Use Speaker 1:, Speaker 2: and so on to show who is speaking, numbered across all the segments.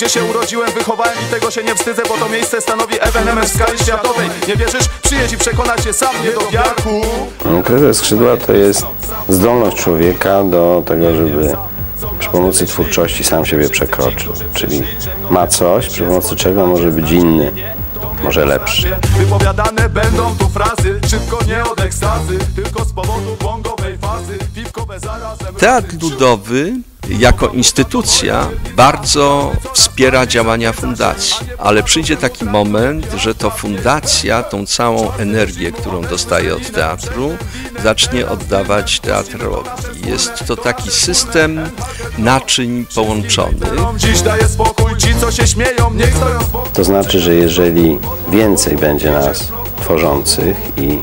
Speaker 1: gdzie się urodziłem, wychowałem i tego się nie wstydzę Bo to miejsce stanowi ewenement w skali światowej Nie wierzysz? Przyjedź i przekonać się sam, nie do wiarku
Speaker 2: Ukryte skrzydła to jest zdolność człowieka do tego, żeby przy pomocy twórczości sam siebie przekroczył. Czyli ma coś, przy pomocy czego może być inny, może lepszy.
Speaker 1: Wypowiadane będą tu frazy Szybko nie od ekstazy Tylko z powodu błągowej fazy Piwkowe zarazem
Speaker 3: Teatr Ludowy jako instytucja bardzo wspiera działania fundacji, ale przyjdzie taki moment, że to fundacja tą całą energię, którą dostaje od teatru, zacznie oddawać teatrowi. Jest to taki system naczyń połączonych.
Speaker 1: Dziś daje spokój ci co się śmieją Niech stoją z boku
Speaker 2: To znaczy, że jeżeli więcej będzie nas tworzących i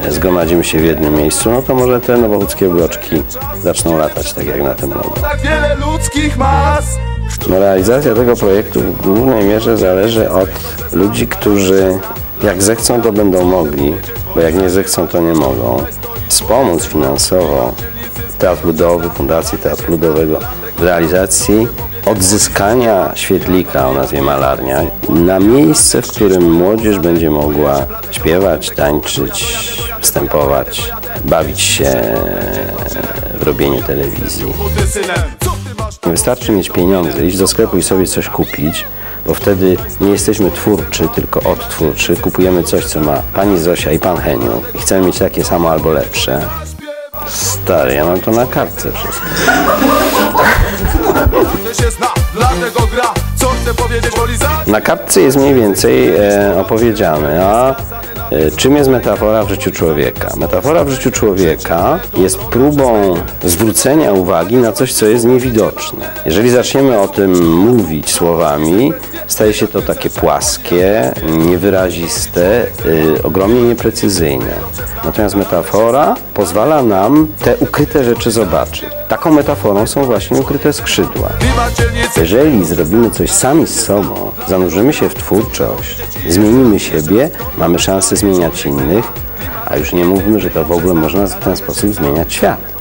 Speaker 2: e, zgromadzimy się w jednym miejscu, no to może te nowowódzkie bloczki zaczną latać tak jak na tym logo.
Speaker 1: Tak wiele ludzkich mas
Speaker 2: No, realizacja tego projektu w głównej mierze zależy od ludzi, którzy jak zechcą, to będą mogli, bo jak nie zechcą, to nie mogą, wspomóc finansowo Teatr Ludowy, Fundację Teatru Ludowego w realizacji odzyskania świetlika o nazwie Malarnia na miejsce, w którym młodzież będzie mogła śpiewać, tańczyć, występować, bawić się w robieniu telewizji. Nie wystarczy mieć pieniądze, iść do sklepu i sobie coś kupić, bo wtedy nie jesteśmy twórczy, tylko odtwórczy. Kupujemy coś, co ma pani Zosia i pan Heniu i chcemy mieć takie samo albo lepsze. Stary, ja mam to na kartce wszystko.
Speaker 1: Się zna Dlatego gra Co chcę powiedzieć za
Speaker 2: Na kartce jest mniej więcej e, opowiedziane, a e, czym jest metafora w życiu człowieka? Metafora w życiu człowieka jest próbą zwrócenia uwagi na coś, co jest niewidoczne. Jeżeli zaczniemy o tym mówić słowami, staje się to takie płaskie, niewyraziste, y, ogromnie nieprecyzyjne. Natomiast metafora pozwala nam te ukryte rzeczy zobaczyć. Taką metaforą są właśnie ukryte skrzydła. Jeżeli zrobimy coś sami z sobą, zanurzymy się w twórczość, zmienimy siebie, mamy szansę zmieniać innych, a już nie mówmy, że to w ogóle można w ten sposób zmieniać świat.